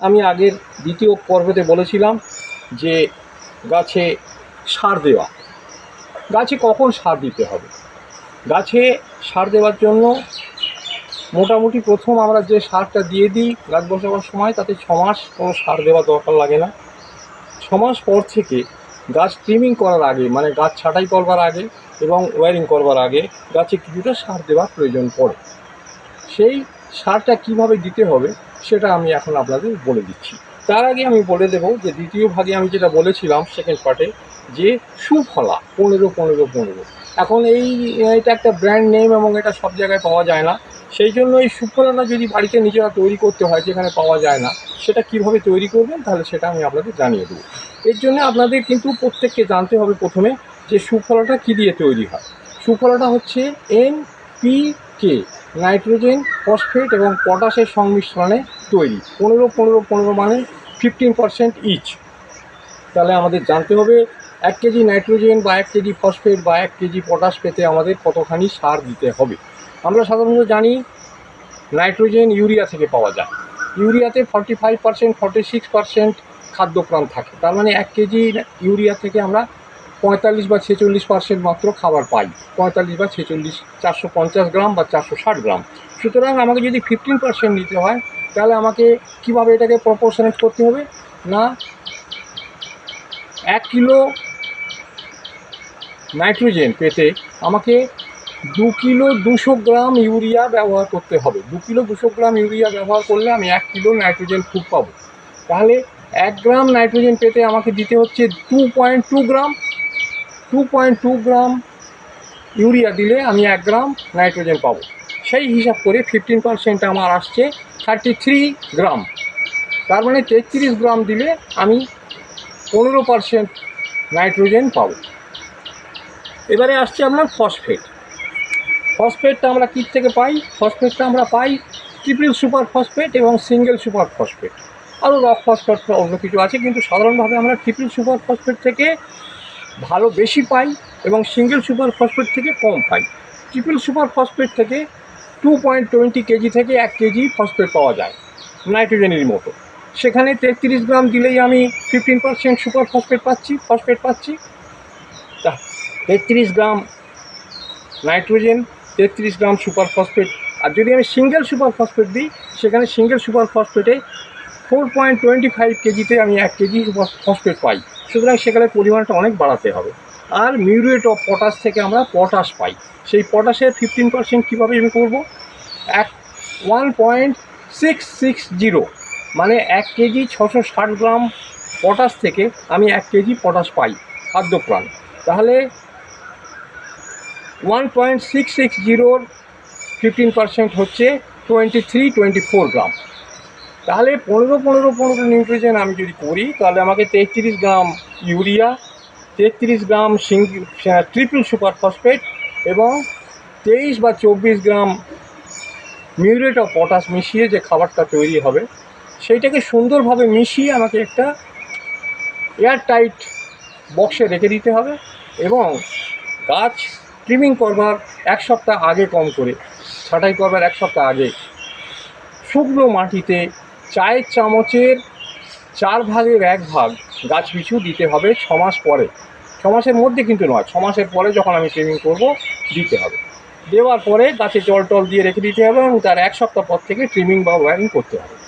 আমি আগের দ্বিতীয় পর্বতে বলেছিলাম যে গাছে সার দেওয়া। গাছে কখন সার দিতে হবে? গাছে সার দেওয়ার জন্য মোটামুটি প্রথম আমরা যে সারটা দিয়ে দিই গাছ বসাবার সময়, তাতে ছ মাস কোনো সার দেওয়া দরকার লাগে না। ছ মাস পর থেকে গাছ ট্রিমিং করার আগে মানে গাছ ছাঁটাই করবার আগে এবং ওয়ারিং করবার আগে গাছে কিছুটা সার দেওয়ার প্রয়োজন পড়ে। সেই সারটা কীভাবে দিতে হবে সেটা আমি এখন আপনাদের বলে দিচ্ছি। তার আগে আমি বলে দেবো যে দ্বিতীয় ভাগে আমি যেটা বলেছিলাম সেকেন্ড পার্টে যে সুফলা, পনেরো পনেরো পনেরো। এখন এই, এটা একটা ব্র্যান্ড নেম এবং এটা সব জায়গায় পাওয়া যায় না। সেই জন্য এই সুফলাটা যদি বাড়িতে নিজেরা তৈরি করতে হয়, যেখানে পাওয়া যায় না, সেটা কীভাবে তৈরি করবেন তাহলে সেটা আমি আপনাদের জানিয়ে দেবো। এর জন্য আপনাদের কিন্তু প্রত্যেককে জানতে হবে প্রথমে যে সুফলাটা কী দিয়ে তৈরি হয়। সুফলাটা হচ্ছে N P K nitrogen, phosphate এবং পটাশের সংমিশ্রণে তৈরি। পনেরো পনেরো পনেরো মানে ফিফটিন পারসেন্ট ইচ তাহলে আমাদের জানতে হবে, এক কেজি নাইট্রোজেন বা এক কেজি ফসফেট বা এক কেজি পটাশ পেতে আমাদের কতখানি সার দিতে হবে? আমরা সাধারণত জানি, নাইট্রোজেন ইউরিয়া থেকে পাওয়া যায়। ইউরিয়াতে forty five percent forty six percent খাদ্যপ্রাণ থাকে। তার মানে এক কেজি ইউরিয়া থেকে আমরা পঁয়তাল্লিশ বা ছেচল্লিশ পার্সেন্ট মাত্র খাবার পাই। পঁয়তাল্লিশ বা ছেচল্লিশ, চারশো পঞ্চাশ গ্রাম বা চারশো ষাট গ্রাম। সুতরাং আমাকে যদি ফিফটিন পার্সেন্ট নিতে হয়, তাহলে আমাকে কীভাবে এটাকে প্রপোর্শনেট করতে হবে? না, এক কিলো নাইট্রোজেন পেতে আমাকে দু কিলো দুশো গ্রাম ইউরিয়া ব্যবহার করতে হবে। দু কিলো দুশো গ্রাম ইউরিয়া ব্যবহার করলে আমি এক কিলো নাইট্রোজেন খুব পাবো। তাহলে এক গ্রাম নাইট্রোজেন পেতে আমাকে দিতে হচ্ছে two point two gram two point two gram urea দিলে আমি এক গ্রাম নাইট্রোজেন পাবো। সেই হিসাব করে ফিফটিন পার্সেন্ট আমার আসছে থার্টি থ্রি গ্রাম তার মানে তেত্রিশ গ্রাম দিলে আমি পনেরো পার্সেন্ট নাইট্রোজেন পাবো। এবারে আসছে আপনার ফসফেট ফসফেটটা আমরা কী থেকে পাই? ফসফেটটা আমরা পাই ট্রিপল সুপার ফসফেট এবং সিঙ্গেল সুপার ফসফেট আরও রক ফসফেট অন্য কিছু আছে, কিন্তু সাধারণভাবে আমরা ট্রিপল সুপার ফসফেট থেকে ভালো বেশি পাই এবং সিঙ্গেল সুপার ফসফেট থেকে কম পাই। ট্রিপল সুপার ফসফেট থেকে টু পয়েন্ট টোয়েন্টি কেজি থেকে এক কেজি ফসফেট পাওয়া যায় নাইট্রোজেনের মতো। সেখানে তেত্রিশ গ্রাম দিলেই আমি ফিফটিন পার্সেন্ট সুপার ফসফেট পাচ্ছি ফসফেট পাচ্ছি। তা তেত্রিশ গ্রাম নাইট্রোজেন, তেত্রিশ গ্রাম সুপার ফসফেট। আর যদি আমি সিঙ্গেল সুপার ফসফেট দিই, সেখানে সিঙ্গেল সুপার ফসফেটে ফোর পয়েন্ট টোয়েন্টি ফাইভ কেজিতে আমি এক কেজি সুপার ফসফেট পাই। সুতরাং সেখানে পরিমাণটা অনেক বাড়াতে হবে। আর মিউরেট অফ পটাশ থেকে আমরা পটাশ পাই। সেই পটাশের ফিফটিন পার্সেন্ট কীভাবে আমি করব? এক one point six six zero মানে এক কেজি ছশো ষাট গ্রাম পটাশ থেকে আমি এক কেজি পটাশ পাই খাদ্যপ্রাণ। তাহলে ওয়ান পয়েন্ট সিক্স সিক্স জিরোর ফিফটিন পার্সেন্ট হচ্ছে twenty three twenty four gram. তাহলে পনেরো পনেরো পনেরো নিউট্রিজেন আমি যদি করি, তাহলে আমাকে তেত্রিশ গ্রাম ইউরিয়া, তেত্রিশ gram single triple super phosphate এবং তেইশ বা চব্বিশ গ্রাম মিউরেট অফ পটাশ মিশিয়ে যে খাবারটা তৈরি হবে, সেইটাকে সুন্দরভাবে মিশিয়ে আমাকে একটা এয়ার টাইট বক্সে রেখে দিতে হবে এবং গাছ ট্রিমিং করবার এক সপ্তাহ আগে কম করে, ছাঁটাই করবার এক সপ্তাহ আগে, শুকনো মাটিতে চায়ের চামচের চার ভাগের এক ভাগ গাছ পিছু দিতে হবে ছ মাস পরে। ছ মাসের মধ্যে কিন্তু নয়, ছ মাসের পরে যখন আমি সেভিং করব, দিতে হবে। দেওয়ার পরে গাছে জল টল দিয়ে রেখে দিতে হবে এবং তার এক সপ্তাহ পর থেকে ট্রিমিং বা ওয়ারিং করতে হবে।